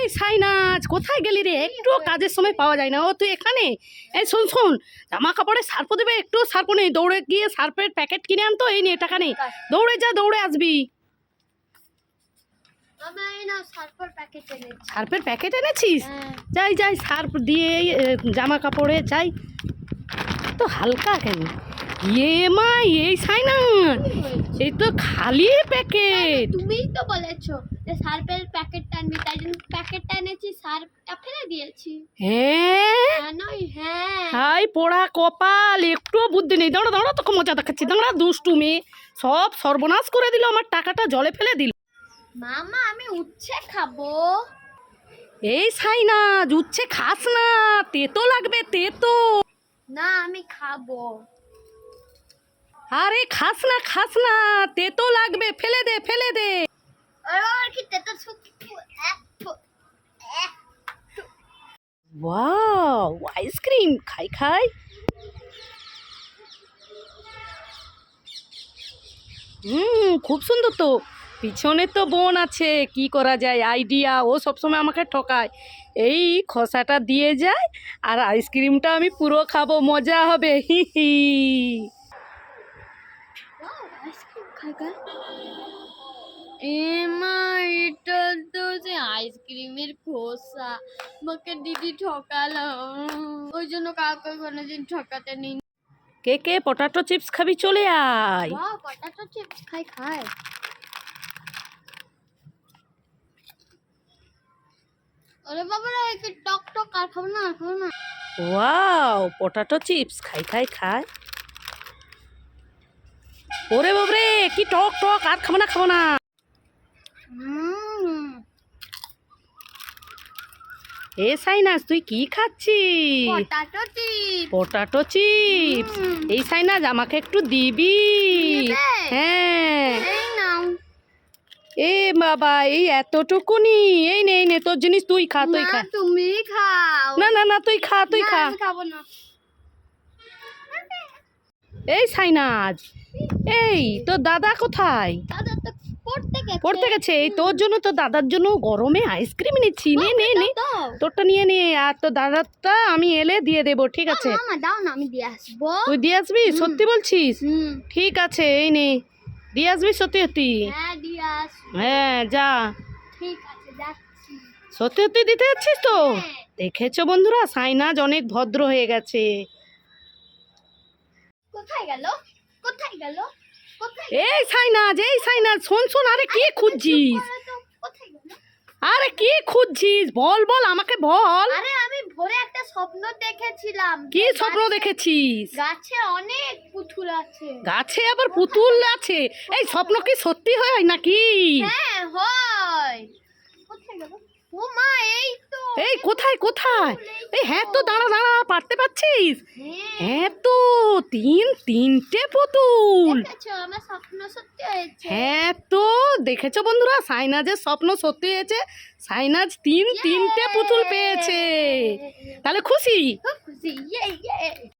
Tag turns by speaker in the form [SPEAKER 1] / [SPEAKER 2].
[SPEAKER 1] এই সাইনাজ কোথায় গেলি রে? একটু কাজের সময় পাওয়া যায় না। ও তুই এখানে? এই শোন শোন জামা কাপড়ে সার্প দেবে একটু সার্প নেই। দৌড়ে গিয়ে সার্পের প্যাকেট কিনে আনতো এই নিয়ে টাকা নেই। দৌড়ে যা দৌড়ে আসবি। সার্পের প্যাকেট এনেছিস।
[SPEAKER 2] হ্যাঁ।
[SPEAKER 1] যাই যাই সার্ফ দিয়ে জামা কাপড়ে যাই। তো হালকা কেন? ইয়ে মা এই সাইনাজ এই তো খালি প্যাকেট।
[SPEAKER 2] তুমিই তো বলেছ যে সার্ফের প্যাকেটটা আনবি তাই জন্য প্যাকেটটা এনেছি সার্ফটা ফেলে দিয়েছি।
[SPEAKER 1] হ্যাঁ?
[SPEAKER 2] নয় হ্যাঁ।
[SPEAKER 1] হাই পোড়া কপাল একটুও বুদ্ধি নেই। দাঁড়া দাঁড়া তোকে মজা দেখাচ্ছি। দাঁড়া দুষ্টু মেয়ে সব সর্বনাশ করে দিল আমার টাকাটা জলে ফেলে দিল।
[SPEAKER 2] মামা আমি উচ্ছে খাব।
[SPEAKER 1] এই সাইনাজ উচ্ছে খাস না। তেতো লাগবে তেতো।
[SPEAKER 2] না আমি খাব।
[SPEAKER 1] আরে খাস না খাস না। তেতো লাগবে ফেলে দে ফেলে দে। Wow ice cream. খাই খাই। হুম খুব সুন্দর তো। পিছনে তো বোন আছে কি করা যায়? আইডিয়া ও সবসময় আমাকে ঠকায়। এই খসাটা দিয়ে যায় আর আইসক্রিমটা আমি পুরো খাব মজা হবে। হি হি।
[SPEAKER 2] খাগা এমা এটা তো যে আইসক্রিমের খোসা। আমাকে দিদি ঠকালো। ওই জন্য কাউকে কোনোদিন ঠকাতে নেই
[SPEAKER 1] কে কে পটাটো চিপস খাবি চলে আয়।
[SPEAKER 2] পটাটো চিপস খাই খাই আরে বাবা রে কি টক টক আর খাব না আর খাব না।
[SPEAKER 1] ওয়াও পটাটো চিপস খাই খাই খাই ওরে বাবরে কি টক টক আর খাব না খাব না। এ সাইনাস তুই কি খাচ্ছিস?
[SPEAKER 2] Potato chips.
[SPEAKER 1] এই সাইনাস আমাকে একটু দিবি। হ্যাঁ। এ বাবা এই এতটুকুনি। এই নে এই নে তোর জিনিস তুই খা তুই খা।
[SPEAKER 2] তুমি খাও।
[SPEAKER 1] না না না তুই খা তুই খা।
[SPEAKER 2] খাব না।
[SPEAKER 1] এই সাইনাজ এই তোর দাদা কোথায়?
[SPEAKER 2] পড়তে গেছে।
[SPEAKER 1] এই তোর জন্য তো দাদার জন্য গরমে আইসক্রিম নিচ্ছি। নে নে নে। তোরটা নিয়ে নে আর তোর দাদারটা আমি এলে দিয়ে দেবো ঠিক আছে?
[SPEAKER 2] মামা দাও না আমি দিয়ে আসব।
[SPEAKER 1] তুই দিয়ে আসবি? সত্যি বলছিস? ঠিক আছে এই নে। দিয়ে আসবি সত্যি সত্যি?
[SPEAKER 2] হ্যাঁ
[SPEAKER 1] হ্যাঁ যা।
[SPEAKER 2] ঠিক আছে
[SPEAKER 1] সত্যি সত্যি দিতে যাচ্ছিস তো?
[SPEAKER 2] হ্যাঁ।
[SPEAKER 1] দেখেছ বন্ধুরা সাইনাজ অনেক ভদ্র হয়ে গেছে।
[SPEAKER 2] কোথায় গেল? কোথায় গেল?
[SPEAKER 1] এই সাইনাজ এই সাইনাজ শোন শোন আরে কি খুঁজছিস? আরে কি খুঁজছিস? বল বল আমাকে বল।
[SPEAKER 2] আরে আমি ভোরে একটা স্বপ্ন দেখেছিলাম।
[SPEAKER 1] কি স্বপ্ন দেখেছিস?
[SPEAKER 2] গাছে অনেক পুতুল আছে।
[SPEAKER 1] গাছে আবার পুতুল আছে? এই স্বপ্ন কি সত্যি হয় নাকি?
[SPEAKER 2] হ্যাঁ হয়। কোথায় গেল? ও মা এই তো।
[SPEAKER 1] এই কোথায় কোথায়? এই হ্যাঁ তো দাঁড়া দাঁড়া পারতে পারছিস?
[SPEAKER 2] হ্যাঁ।
[SPEAKER 1] হ্যাঁ তো তিন তিনটে পুতুল। হ্যাঁ তো দেখেছ বন্ধুরা সাইনাজের স্বপ্ন সত্যি হয়েছে। সাইনাজ তিন তিনটে পুতুল পেয়েছে। তাহলে খুশি?
[SPEAKER 2] খুশি।